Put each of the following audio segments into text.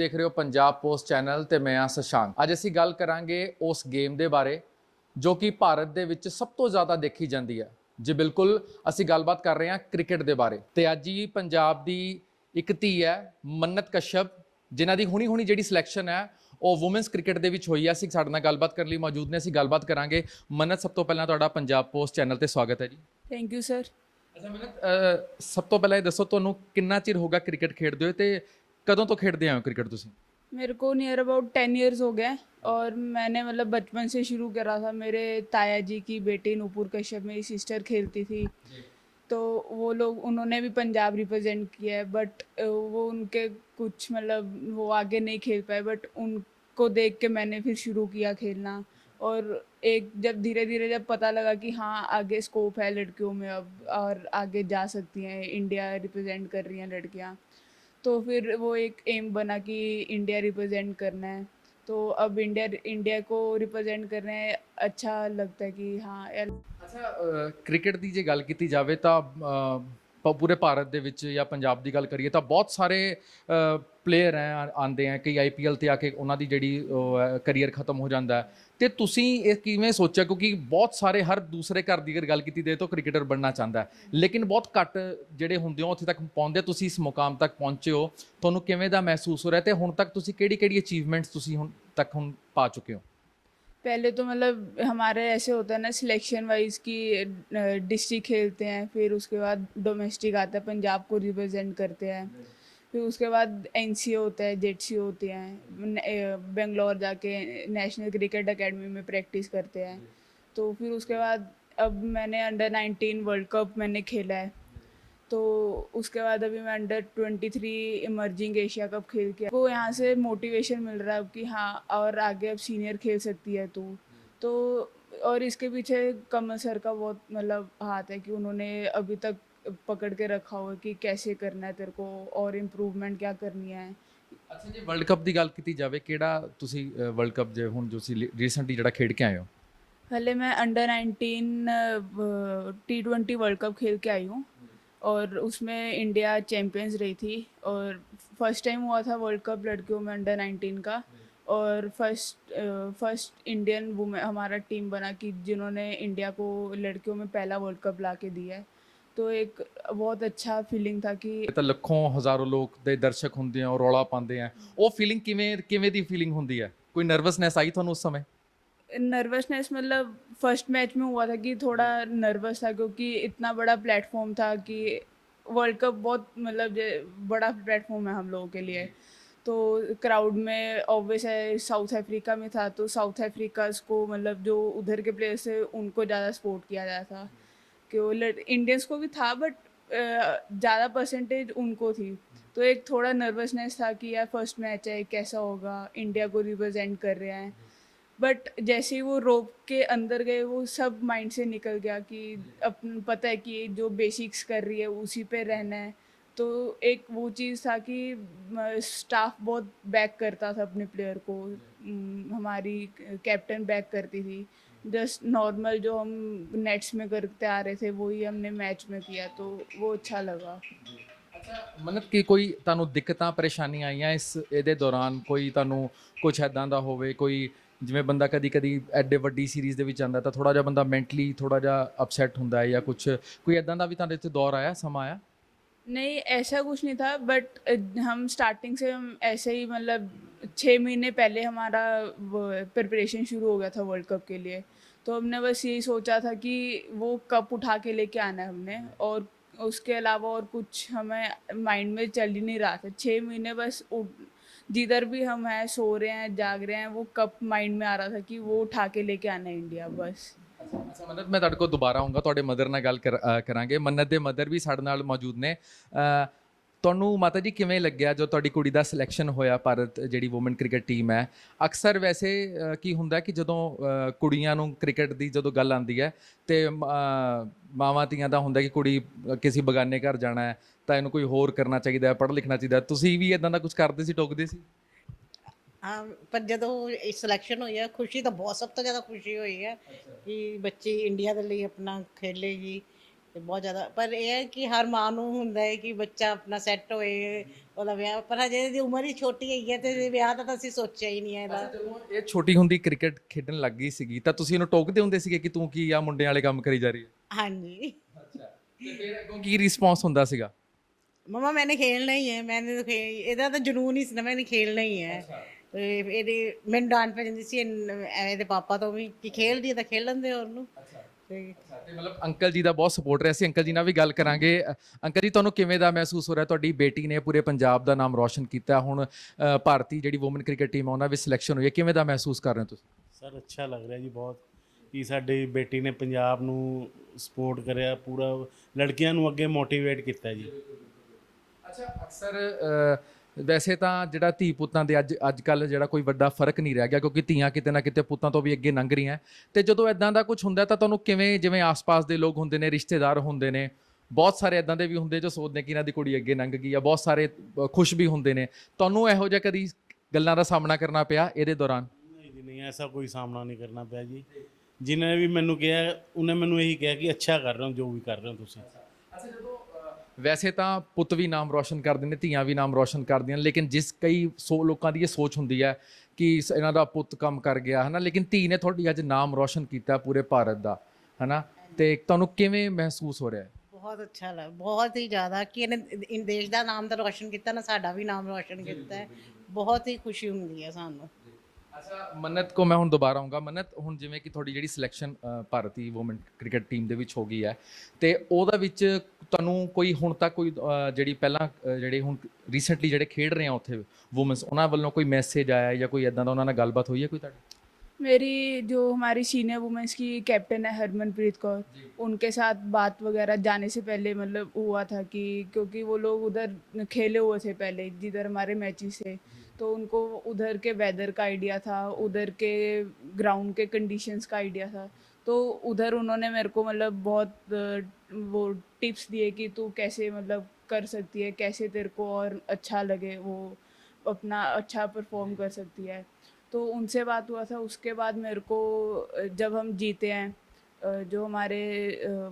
ਦੇਖ ਰਹੇ ਹੋ ਪੰਜਾਬ ਪੋਸਟ ਚੈਨਲ ਤੇ ਮੈਂ ਆ ਸ਼ਸ਼ਾਂਕ। ਅੱਜ ਅਸੀਂ ਗੱਲ ਕਰਾਂਗੇ ਉਸ ਗੇਮ ਦੇ ਬਾਰੇ ਜੋ ਕਿ ਭਾਰਤ ਦੇ ਵਿੱਚ ਸਭ ਤੋਂ ਜ਼ਿਆਦਾ ਦੇਖੀ ਜਾਂਦੀ ਹੈ। ਜੀ ਬਿਲਕੁਲ ਅਸੀਂ ਗੱਲਬਾਤ ਕਰ ਰਹੇ ਹਾਂ ਕ੍ਰਿਕਟ ਦੇ ਬਾਰੇ। ਤੇ ਅੱਜ ਹੀ ਪੰਜਾਬ ਦੀ ਇੱਕ ਧੀ ਹੈ ਮੰਨਤ ਕਸ਼ਯਪ ਜਿਨ੍ਹਾਂ ਦੀ ਹੁਣੀ ਹੁਣੀ ਜਿਹੜੀ ਸਿਲੈਕਸ਼ਨ ਹੈ ਉਹ ਔਮਨਸ ਕ੍ਰਿਕਟ ਦੇ ਵਿੱਚ ਹੋਈ ਹੈ। ਅਸੀਂ ਸਾਡੇ ਨਾਲ ਗੱਲਬਾਤ ਕਰਨ ਲਈ ਮੌਜੂਦ ਨੇ ਅਸੀਂ ਗੱਲਬਾਤ ਕਰਾਂਗੇ। ਮੰਨਤ ਸਭ ਤੋਂ ਪਹਿਲਾਂ ਤੁਹਾਡਾ ਪੰਜਾਬ ਪੋਸਟ ਚੈਨਲ ਤੇ ਸਵਾਗਤ ਹੈ ਜੀ। ਥੈਂਕ ਯੂ ਸਰ ਅੱਛਾ ਮੰਨਤ ਸਭ ਤੋਂ ਪਹਿਲਾਂ ਇਹ ਦੱਸੋ ਤੁਹਾਨੂੰ ਕਿੰਨਾ ਚਿਰ ਹੋ ਗਿਆ ਕ੍ਰਿਕਟ ਖੇਡਦੇ ਹੋ ਤੇ ਕਦੋਂ ਤੋਂ ਖੇਡਦੇ ਆਏ ਹੋ ਕ੍ਰਿਕਟ ਤੁਸੀਂ मेरे को नियर अबाउट टेन इयर्स हो गए और मैंने मतलब बचपन से शुरू करा था मेरे ताया जी की बेटी नूपुर कश्यप मेरी सिस्टर खेलती थी तो वो लोग उन्होंने भी पंजाब रिप्रेजेंट किया है बट वो उनके कुछ मतलब वो आगे नहीं खेल पाए बट उनको देख के मैंने फिर शुरू किया खेलना और एक जब धीरे धीरे जब पता लगा कि हाँ आगे स्कोप है लड़कियों में अब और आगे जा सकती हैं इंडिया रिप्रेजेंट कर रही हैं लड़कियाँ तो फिर वो एक एम बना कि इंडिया रिप्रेजेंट करना है तो अब इंडिया इंडिया को रिप्रेजेंट करना है अच्छा लगता है कि हाँ यार ਅੱਛਾ ਕ੍ਰਿਕਟ ਦੀ ਜੇ ਗੱਲ ਕੀਤੀ ਜਾਵੇ ਤਾਂ ਅਹ, ਪ- ਪੂਰੇ ਭਾਰਤ ਦੇ ਵਿੱਚ ਜਾਂ ਪੰਜਾਬ ਦੀ ਗੱਲ ਕਰੀਏ ਤਾਂ ਬਹੁਤ ਸਾਰੇ ਪਲੇਅਰ ਹੈ ਆ- ਆਉਂਦੇ ਆ ਕਈ ਆਈਪੀਐਲ ਤੇ ਆ ਕੇ ਉਹਨਾਂ ਦੀ ਜਿਹੜੀ ਕੈਰੀਅਰ ਖਤਮ ਹੋ ਜਾਂਦਾ ਹੈ ਤੇ ਤੁਸੀਂ ਇਹ ਕਿਵੇਂ ਸੋਚਿਆ ਕਿਉਂਕਿ ਬਹੁਤ ਸਾਰੇ ਹਰ ਦੂਸਰੇ ਘਰ ਦੀ ਅਗਰ ਗੱਲ ਕੀਤੀ ਜਾਏ ਤਾਂ ਕ੍ਰਿਕਟਰ ਬਣਨਾ ਚਾਹੁੰਦਾ ਹੈ ਲੇਕਿਨ ਬਹੁਤ ਘੱਟ ਜਿਹੜੇ ਹੁੰਦੇ ਹੋ ਉੱਥੇ ਤੱਕ ਪਹੁੰਚਦੇ ਤੁਸੀਂ ਇਸ ਮੁਕਾਮ ਤੱਕ ਪਹੁੰਚੇ ਹੋ ਤੁਹਾਨੂੰ ਕਿਵੇਂ ਦਾ ਮਹਿਸੂਸ ਹੋ ਰਿਹਾ ਤੇ ਹੁਣ ਤੱਕ ਤੁਸੀਂ ਕਿਹੜੀ ਕਿਹੜੀ ਅਚੀਵਮੈਂਟਸ ਤੁਸੀਂ ਹੁਣ ਤੱਕ ਹੁਣ ਪਾ ਚੁੱਕੇ ਹੋ पहले तो मतलब हमारे ऐसे होता है ना सिलेक्शन वाइज की डिस्ट्रिक्ट खेलते हैं फिर उसके बाद डोमेस्टिक आता है पंजाब को रिप्रेजेंट करते हैं फिर उसके बाद एन होता है जेड होते हैं बेंगलोर जाके नेशनल क्रिकेट अकेडमी में प्रैक्टिस करते हैं। तो फिर उसके बाद अब मैंने अंडर 19 वर्ल्ड कप मैंने खेला है। तो उसके बाद अभी मैं अंडर 23 इमर्जिंग एशिया कप खेल के वो यहाँ से मोटिवेशन मिल रहा है अब कि हाँ और आगे अब सीनियर खेल सकती है तू। तो और इसके पीछे कमल सर का बहुत मतलब हाथ है कि उन्होंने अभी तक पकड़ के रखा हुआ है कि कैसे करना है तेरे को और इम्प्रूवमेंट क्या करनी है ਅੱਛਾ ਜੀ ਵਰਲਡ ਕੱਪ ਦੀ ਗੱਲ ਕੀਤੀ ਜਾਵੇ ਕਿਹੜਾ ਤੁਸੀਂ ਵਰਲਡ ਕੱਪ ਜੇ ਹੁਣ ਜੋ ਸੀ ਰੀਸੈਂਟਲੀ ਜਿਹੜਾ ਖੇਡ ਕੇ ਆਏ ਹੋ पहले मैं under 19 T twenty world cup खेल के आई हूँ और उसमें इंडिया चैम्पियंस रही थी और फर्स्ट टाइम हुआ था वर्ल्ड कप लड़कियों में अंडर 19 का और फर्स्ट फर्स्ट इंडियन वुमेन हमारा टीम बना कि जिन्होंने इंडिया को लड़कियों में पहला वर्ल्ड कप ला के दिया है तो एक बहुत अच्छा फीलिंग था कि ਇਹ ਤਾਂ ਲੱਖੋਂ ਹਜ਼ਾਰੋਂ ਲੋਕ ਦੇ ਦਰਸ਼ਕ ਹੁੰਦੇ ਆ ਔਰ ਰੌਲਾ ਪਾਉਂਦੇ ਆ ਉਹ ਫੀਲਿੰਗ ਕਿਵੇਂ ਕਿਵੇਂ ਦੀ ਫੀਲਿੰਗ ਹੁੰਦੀ ਹੈ ਕੋਈ ਨਰਵਸਨੈਸ ਆਈ ਤੁਹਾਨੂੰ ਉਸ ਸਮੇਂ नर्वसनेस मतलब फर्स्ट मैच में हुआ था कि थोड़ा नर्वस था क्योंकि इतना बड़ा प्लेटफॉर्म था कि वर्ल्ड कप बहुत मतलब जे- बड़ा प्लेटफॉर्म है हम लोगों के लिए तो क्राउड में ऑब्वियस है साउथ अफ्रीका में था तो साउथ अफ्रीकाज को मतलब जो उधर के प्लेयर्स थे उनको ज़्यादा सपोर्ट किया जाता था कि वो इंडियंस को भी था बट ज़्यादा परसेंटेज उनको थी। तो एक थोड़ा नर्वसनेस था कि यार फ़र्स्ट मैच है, कैसा होगा? इंडिया को रिप्रेजेंट कर रहे हैं। बट जैसे ही वो रोप के अंदर गए, वो सब माइंड से निकल गया कि अपन पता है कि जो बेसिक्स कर रही है, उसी पे रहना है। तो एक वो चीज़ था कि स्टाफ बहुत बैक करता था अपने प्लेयर को। हमारी कैप्टन बैक करती थी। जस्ट नॉर्मल जो हम नेट्स में करते आ रहे थे वही हमने मैच में किया तो वो अच्छा लगा ਅੱਛਾ ਮਨਤ ਕੀ ਕੋਈ ਤੁਹਾਨੂੰ ਦਿੱਕਤਾਂ ਪਰੇਸ਼ਾਨੀਆਂ ਆਈਆਂ ਇਸ ਇਹਦੇ ਦੌਰਾਨ ਕੋਈ ਤੁਹਾਨੂੰ ਕੁਝ ਐਦਾਂ ਦਾ ਹੋਵੇ ਕੋਈ ਜਿਵੇਂ ਬੰਦਾ ਕਦੀ ਕਦੀ ਐਡੇ ਵੱਡੀ ਸੀਰੀਜ਼ ਦੇ ਵਿੱਚ ਆਉਂਦਾ ਤਾਂ ਥੋੜਾ ਜਿਹਾ ਬੰਦਾ ਮੈਂਟਲੀ ਥੋੜਾ ਜਿਹਾ ਅਪਸੈਟ ਹੁੰਦਾ ਹੈ ਜਾਂ ਕੁਝ ਕੋਈ ਐਦਾਂ ਦਾ ਵੀ ਤੁਹਾਡੇ ਇੱਥੇ ਦੌਰ ਆਇਆ ਸਮਾਂ ਆਇਆ नहीं, ऐसा कुछ नहीं था बट हम स्टार्टिंग से हम ऐसे ही मतलब छः महीने पहले हमारा प्रिपरेशन शुरू हो गया था वर्ल्ड कप के लिए। तो हमने बस यही सोचा था कि वो कप उठा के लेके आना है हमने और उसके अलावा और कुछ हमें माइंड में चल ही नहीं रहा था। छः महीने बस जिधर भी हम हैं, सो रहे हैं, जाग रहे हैं, वो कप माइंड में आ रहा था कि वो उठा के लेके आना है इंडिया बस। ਮੰਨਤ, ਮੈਂ ਤੁਹਾਡੇ ਕੋਲ ਦੁਬਾਰਾ ਆਉਂਗਾ, ਤੁਹਾਡੇ ਮਦਰ ਨਾਲ ਗੱਲ ਕਰ- ਕਰਾਂਗੇ। ਮੰਨਤ ਦੇ ਮਦਰ ਵੀ ਸਾਡੇ ਨਾਲ ਮੌਜੂਦ ਨੇ। ਤੁਹਾਨੂੰ ਮਾਤਾ ਜੀ ਕਿਵੇਂ ਲੱਗਿਆ ਜੋ ਤੁਹਾਡੀ ਕੁੜੀ ਦਾ ਸਿਲੈਕਸ਼ਨ ਹੋਇਆ? ਭਾਰਤ ਜਿਹੜੀ ਔਮਨ ਕ੍ਰਿਕਟ ਟੀਮ ਹੈ। ਅਕਸਰ ਵੈਸੇ ਕੀ ਹੁੰਦਾ ਕਿ ਜਦੋਂ ਕੁੜੀਆਂ ਨੂੰ ਕ੍ਰਿਕਟ ਦੀ ਜਦੋਂ ਗੱਲ ਆਉਂਦੀ ਹੈ, ਤੇ ਮ- ਮਾਵਾਂ ਧੀਆਂ ਦਾ ਹੁੰਦਾ ਕਿ ਕੁੜੀ ਕਿਸੇ ਬਗਾਨੇ ਘਰ ਜਾਣਾ ਹੈ, ਤਾਂ ਇਹਨੂੰ ਕੋਈ ਹੋਰ ਕਰਨਾ ਚਾਹੀਦਾ ਹੈ ਪੜ੍ਹ ਲਿਖਣਾ ਚਾਹੀਦਾ ਤੁਸੀਂ ਵੀ ਇਦਾਂ ਦਾ ਕੁਝ ਕਰਦੇ ਸੀ, ਟੋਕਦੇ ਸੀ? ਹਾਂ ਪਰ ਜਦੋਂ ਇਹ ਸਿਲੈਕਸ਼ਨ ਹੋਈ ਹੈ ਖੁਸ਼ੀ ਤਾਂ ਬਹੁਤ ਸਭ ਤੋਂ ਜ਼ਿਆਦਾ ਖੁਸ਼ੀ ਹੋਈ ਹੈ ਕਿ ਬੱਚੀ ਇੰਡੀਆ ਦੇ ਲਈ ਆਪਣਾ ਖੇਲੇਗੀ ਤੇ ਬਹੁਤ ਜ਼ਿਆਦਾ ਪਰ ਇਹ ਹੈ ਕਿ ਹਰ ਮਾਂ ਨੂੰ ਹੁੰਦਾ ਹੈ ਕਿ ਬੱਚਾ ਆਪਣਾ ਸੈੱਟ ਹੋਏ ਉਹਦਾ ਵਿਆਹ ਪਰ ਹਜੇ ਦੀ ਉਮਰ ਹੀ ਛੋਟੀ ਹੈ ਤੇ ਵਿਆਹ ਤਾਂ ਅਸੀਂ ਸੋਚਿਆ ਹੀ ਨਹੀਂ ਹੈ ਇਹਦਾ। ਇਹ ਛੋਟੀ ਹੁੰਦੀ ਕ੍ਰਿਕਟ ਖੇਡਣ ਲੱਗ ਗਈ ਸੀਗੀ ਤਾਂ ਤੁਸੀਂ ਇਹਨੂੰ ਟੋਕਦੇ ਹੁੰਦੇ ਸੀਗੇ ਕਿ ਤੂੰ ਕੀ ਆ ਮੁੰਡਿਆਂ ਵਾਲੇ ਕੰਮ ਕਰੀ ਜਾ ਰਹੀ ਹੈ? ਹਾਂਜੀ। ਅੱਛਾ ਤੇ ਕੀ ਰਿਸਪੌਂਸ ਹੁੰਦਾ ਸੀਗਾ? ਮਮਾ ਮੈਨੇ ਖੇਲਣਾ ਹੀ ਹੈ ਮੈਨੇ ਇਹਦਾ ਤਾਂ ਜਨੂਨ ਹੀ ਸੀ ਨਾ ਮੈਨੇ ਖੇਲਣਾ ਹੀ ਹੈ। ਇਹਦੀ ਮੈਨੂੰ ਡਾਂਟ ਪੈ ਜਾਂਦੀ ਸੀ ਇਹਨ- ਐਵੇਂ ਦੇ ਪਾਪਾ ਤੋਂ ਵੀ ਕਿ ਖੇਲਦੀ ਹੈ ਤਾਂ ਖੇਲਣ ਦੇ ਉਹਨੂੰ। ਤੇ ਤੇ ਮਤਲਬ ਅੰਕਲ ਜੀ ਦਾ ਬਹੁਤ ਸਪੋਰਟ ਰਿਹਾ ਸੀ। ਅੰਕਲ ਜੀ ਨਾਲ ਵੀ ਗੱਲ ਕਰਾਂਗੇ। ਅ, ਅੰਕਲ ਜੀ ਤੁਹਾਨੂੰ ਕਿਵੇਂ ਦਾ ਮਹਿਸੂਸ ਹੋ ਰਿਹਾ? ਤੁਹਾਡੀ ਬੇਟੀ ਨੇ ਪੂਰੇ ਪੰਜਾਬ ਦਾ ਨਾਮ ਰੌਸ਼ਨ ਕੀਤਾ। ਹੁਣ ਅ, ਭਾਰਤੀ ਜਿਹੜੀ ਔਮਨ ਕ੍ਰਿਕਟ ਟੀਮ ਆ ਉਹਨਾਂ ਵਿੱਚ ਸਿਲੈਕਸ਼ਨ ਹੋਈ ਹੈ। ਕਿਵੇਂ ਦਾ ਮਹਿਸੂਸ ਕਰ ਰਹੇ ਹੋ ਤੁਸੀਂ? ਸਰ ਅੱਛਾ ਲੱਗ ਰਿਹਾ ਜੀ ਬਹੁਤ ਕਿ ਸਾਡੀ ਬੇਟੀ ਨੇ ਪੰਜਾਬ ਨੂੰ ਸਪੋਰਟ ਕਰਿਆ। ਪੂਰਾ ਲੜਕੀਆਂ ਨੂੰ ਅੱਗੇ ਮੋਟੀਵੇਟ ਕੀਤਾ ਜੀ। ਅੱਛਾ ਅਕਸਰ ਅ, ਵੈਸੇ ਤਾਂ ਜਿਹੜਾ ਧੀ ਪੁੱਤਾਂ ਦੇ ਅੱਜ ਅੱਜ ਕੱਲ ਜਿਹੜਾ ਕੋਈ ਵੱਡਾ ਫ਼ਰਕ ਨਹੀਂ ਰਹਿ ਗਿਆ ਕਿਉਂਕਿ ਧੀਆਂ ਕਿਤੇ ਨਾ ਕਿਤੇ ਪੁੱਤਾਂ ਤੋਂ ਵੀ ਅੱਗੇ ਲੰਘ ਰਹੀਆਂ। ਤੇ ਜਦੋਂ ਇਦਾਂ ਦਾ ਕੁਝ ਹੁੰਦਾ ਤਾਂ ਤੁਹਾਨੂੰ ਕਿਵੇਂ ਜਿਵੇਂ ਆਸ-ਪਾਸ ਦੇ ਲੋਕ ਹੁੰਦੇ ਨੇ ਰਿਸ਼ਤੇਦਾਰ ਹੁੰਦੇ ਨੇ ਬਹੁਤ ਸਾਰੇ ਇਦਾਂ ਦੇ ਵੀ ਹੁੰਦੇ ਜੋ ਸੋਚਦੇ ਕਿ ਇਹਨਾਂ ਦੀ ਕੁੜੀ ਅੱਗੇ ਲੰਘ ਗਈ ਆ ਬਹੁਤ ਸਾਰੇ ਖੁਸ਼ ਵੀ ਹੁੰਦੇ ਨੇ। ਤੁਹਾਨੂੰ ਇਹੋ ਜਿਹਾ ਕਦੀ ਗੱਲਾਂ ਦਾ ਸਾਹਮਣਾ ਕਰਨਾ ਪਿਆ ਇਹਦੇ ਦੌਰਾਨ? ਨਹੀਂ ਜੀ ਨਹੀਂ ਐਸਾ ਕੋਈ ਸਾਹਮਣਾ ਨਹੀਂ ਕਰਨਾ ਪਿਆ ਜੀ। ਜਿਹਨੇ ਵੀ ਮੈਨੂੰ ਕਿਹਾ ਉਹਨੇ ਮੈਨੂੰ ਇਹੀ ਕਿਹਾ ਕਿ ਅੱਛਾ ਕਰ ਰਹੇ ਹੋ ਜੋ ਵੀ ਕਰ ਰਹੇ ਹੋ ਤੁਸੀਂ। ਅੱਛਾ ਜਦੋਂ ਵੈਸੇ ਤਾਂ ਪੁੱਤ ਵੀ ਨਾਮ ਰੋਸ਼ਨ ਕਰਦੇ ਨੇ, ਧੀਆਂ ਵੀ ਨਾਮ ਰੋਸ਼ਨ ਕਰਦੀਆਂ ਨੇ, ਲੇਕਿਨ ਜਿਸ ਕਈ ਸੋ ਲੋਕਾਂ ਦੀ ਇਹ ਸੋਚ ਹੁੰਦੀ ਹੈ ਕਿ ਸ- ਇਹਨਾਂ ਦਾ ਪੁੱਤ ਕੰਮ ਕਰ ਗਿਆ, ਹਨਾ? ਲੇਕਿਨ ਧੀ ਨੇ ਤੁਹਾਡੀ ਅੱਜ ਨਾਮ ਰੋਸ਼ਨ ਕੀਤਾ ਪੂਰੇ ਭਾਰਤ ਦਾ, ਹਨਾ? ਤੇ ਤੁਹਾਨੂੰ ਕਿਵੇਂ ਮਹਿਸੂਸ ਹੋ ਰਿਹਾ ਹੈ? ਬਹੁਤ ਅੱਛਾ ਲੱਗ, ਬਹੁਤ ਹੀ ਜ਼ਿਆਦਾ ਕਿ ਇਹਨੇ ਇਨ, ਦੇਸ਼ ਦਾ ਨਾਮ ਤਾਂ ਰੋਸ਼ਨ ਕੀਤਾ, ਨਾ ਸਾਡਾ ਵੀ ਨਾਮ ਰੋਸ਼ਨ ਕੀਤਾ ਹੈ। ਬਹੁਤ ਹੀ ਖੁਸ਼ੀ ਹੁੰਦੀ ਹੈ ਸਾਨੂੰ। ਅੱਛਾ ਮੰਨਤ ਕੋ ਮੈਂ ਹੁਣ ਦੁਬਾਰਾ ਆਉਂਗਾ ਮੰਨਤ ਹੁਣ ਜਿਵੇਂ ਕਿ ਤੁਹਾਡੀ ਜਿਹੜੀ ਸਿਲੈਕਸ਼ਨ ਭਾਰਤੀ ਔਮਨ ਕ੍ਰਿਕਟ ਟੀਮ ਦੇ ਵਿੱਚ ਹੋ ਗਈ ਹੈ ਤੇ ਉਹਦਾ ਵਿੱਚ ਤੁਹਾਨੂੰ ਕੋਈ ਹੁਣ ਤੱਕ ਕੋਈ ਅ, ਜਿਹੜੀ ਪਹਿਲਾਂ ਅ, ਜਿਹੜੇ ਹੁਣ ਰੀਸੈਂਟਲੀ ਜਿਹੜੇ ਖੇਡ ਰਹੇ ਆ ਉੱਥੇ ਔਮਨਸ ਉਹਨਾਂ ਵੱਲੋਂ ਕੋਈ ਮੈਸੇਜ ਆਇਆ ਜਾਂ ਕੋਈ ਇਦਾਂ ਦਾ ਉਹਨਾਂ ਨਾਲ ਗੱਲਬਾਤ ਹੋਈ ਹੈ ਕੋਈ ਤੁਹਾਡੀ मेरी जो हमारी सीनियर वुमेंस की कैप्टन है हरमनप्रीत कौर उनके साथ बात वगैरह जाने से पहले मतलब हुआ था कि क्योंकि वो लोग उधर खेले हुए थे पहले जिधर हमारे मैचेस थे तो उनको उधर के वेदर का आइडिया था उधर के ग्राउंड के कंडीशंस का आइडिया था। तो उधर उन्होंने मेरे को मतलब बहुत वो टिप्स दिए कि तू कैसे मतलब कर सकती है कैसे तेरे को और अच्छा लगे वो अपना अच्छा परफॉर्म कर सकती है। तो उनसे बात हुआ था उसके बाद मेरे को जब हम जीते हैं जो हमारे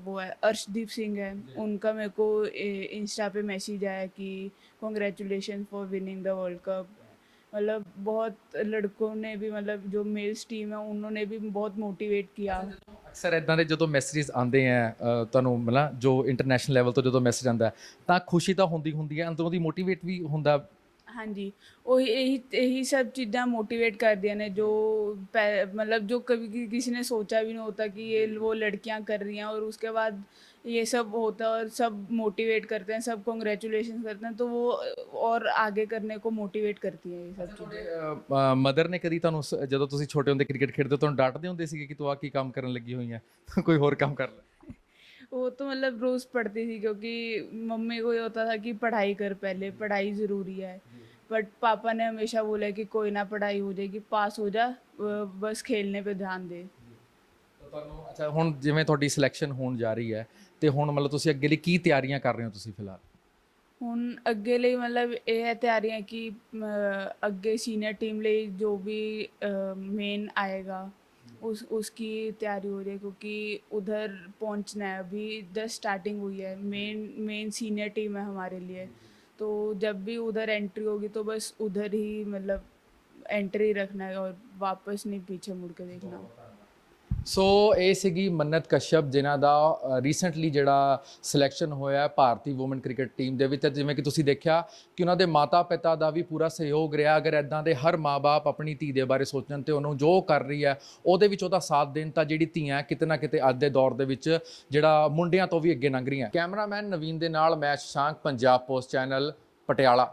वो है अर्शदीप सिंह है उनका मेरे को इंस्टा पे मैसेज आया कि congratulation for winning the world cup मतलब बहुत लड़कों ने भी मतलब जो मेल्स टीम है उन्होंने भी बहुत मोटिवेट किया ਅਕਸਰ ਇਦਾਂ ਦੇ ਜਦੋਂ ਮੈਸੇजेस ਆਉਂਦੇ ਆ ਤੁਹਾਨੂੰ ਮਤਲਬ ਜੋ ਇੰਟਰਨੈਸ਼ਨਲ ਲੈਵਲ ਤੋਂ ਜਦੋਂ ਮੈਸੇਜ ਆਉਂਦਾ ਤਾਂ ਖੁਸ਼ੀ ਤਾਂ ਹੁੰਦੀ ਹੁੰਦੀ ਹੈ ਅੰਦਰੋਂ ਦੀ ਮੋਟੀਵੇਟ ਵੀ ਹੁੰਦਾ। ਹਾਂਜੀ ਉਹ ਇਹੀ ਇਹੀ ਸਭ ਚੀਜ਼ਾਂ ਮੋਟੀਵੇਟ ਕਰਦੀਆਂ ਨੇ ਜੋ ਮਤਲਬ ਜੋ जो ਕਿਸੇ ਨੇ ਸੋਚਿਆ ਵੀ सोचा भी नहीं होता कि ये वो लड़कियां कर रही हैं ये सब होता है और सब मोटिवेट करते हैं सब कॉन्ग्रेचुलेशन करते हैं तो वो और आगे करने को मोटिवेट करती हैं ये सब चीज़ें ਤੁਹਾਡੇ ਮਦਰ ਨੇ ਕਦੀ ਤੁਹਾਨੂੰ ਸ- ਜਦੋਂ ਤੁਸੀਂ ਛੋਟੇ ਹੁੰਦੇ ਕ੍ਰਿਕਟ ਖੇਡਦੇ ਹੋ, ਤੁਹਾਨੂੰ ਡਾਂਟਦੇ ਹੁੰਦੇ ਸੀਗੇ ਕਿ ਤੂੰ ਆ ਕੀ ਕੰਮ ਕਰਨ ਲੱਗੀ ਹੋਈ ਹੈ ਕੋਈ ਹੋਰ ਕੰਮ ਕਰ ਲੈ वो तो मतलब रोज़ पढ़ती थी क्योंकि मम्मी को ये होता था कि पढ़ाई कर पहले पढ़ाई ज़रूरी है बट पापा ने हमेशा बोला कि कोई ना पढ़ाई हो जाएगी पास हो जा अ, बस खेलने पे ध्यान दे ਤਾਂ ਤੁਹਾਨੂੰ ਅੱਛਾ ਹੁਣ ਜਿਵੇਂ ਤੁਹਾਡੀ ਸਿਲੈਕਸ਼ਨ ਹੋਣ ਜਾ ਰਹੀ ਹੈ ਤੇ ਹੁਣ ਮਤਲਬ ਤੁਸੀਂ ਅੱਗੇ ਲਈ ਕੀ ਤਿਆਰੀਆਂ ਕਰ ਰਹੇ ਹੋ ਤੁਸੀਂ ਫਿਲਹਾਲ ਹੁਣ ਅੱਗੇ ਲਈ ਮਤਲਬ ਇਹ ਹੈ ਤਿਆਰੀਆਂ ਕਿ ਅ, ਅੱਗੇ ਸੀਨੀਅਰ ਟੀਮ ਲਈ ਜੋ ਵੀ मेन आएगा उस उसकी तैयारी हो रही है क्योंकि उधर पहुंचना है अभी जस्ट स्टार्टिंग हुई है मेन मेन सीनियर टीम है हमारे लिए तो जब भी उधर एंट्री होगी तो बस उधर ही मतलब एंट्री रखना है और वापस नहीं पीछे मुड़ के देखना ਸੋ ਇਹ ਸੀਗੀ ਮੰਨਤ ਕਸ਼ਯਪ, ਜਿਨ੍ਹਾਂ ਦਾ ਰੀਸੈਂਟਲੀ ਜਿਹੜਾ ਸਿਲੈਕਸ਼ਨ ਹੋਇਆ ਹੈ ਭਾਰਤੀ ਔਮਨ ਕ੍ਰਿਕਟ ਟੀਮ ਦੇ ਵਿੱਚ। ਜਿਵੇਂ ਕਿ ਤੁਸੀਂ ਦੇਖਿਆ ਕਿ ਉਹਨਾਂ ਦੇ ਮਾਤਾ-ਪਿਤਾ ਦਾ ਵੀ ਪੂਰਾ ਸਹਿਯੋਗ ਰਿਹਾ। ਅਗਰ ਐਦਾਂ ਦੇ ਹਰ ਮਾਪੇ ਆਪਣੀ ਧੀ ਦੇ ਬਾਰੇ ਸੋਚਣ ਤੇ ਉਹਨੂੰ ਜੋ ਕਰ ਰਹੀ ਹੈ, ਉਹਦੇ ਵਿੱਚ ਉਹਦਾ ਸਾਥ ਦੇਣ ਤਾਂ ਜਿਹੜੀ ਧੀਆਂ ਕਿਤੇ ਨਾ ਕਿਤੇ ਅੱਜ ਦੇ ਦੌਰ ਦੇ ਵਿੱਚ ਜਿਹੜਾ ਮੁੰਡਿਆਂ ਤੋਂ ਵੀ ਅੱਗੇ ਲੰਘ ਰਹੀਆਂ। ਕੈਮਰਾਮੈਨ ਨਵੀਨ ਦੇ ਨਾਲ, ਮੈਂ ਸ਼ਸ਼ਾਂਕ, ਪੰਜਾਬ ਪੋਸਟ ਚੈਨਲ ਪਟਿਆਲਾ।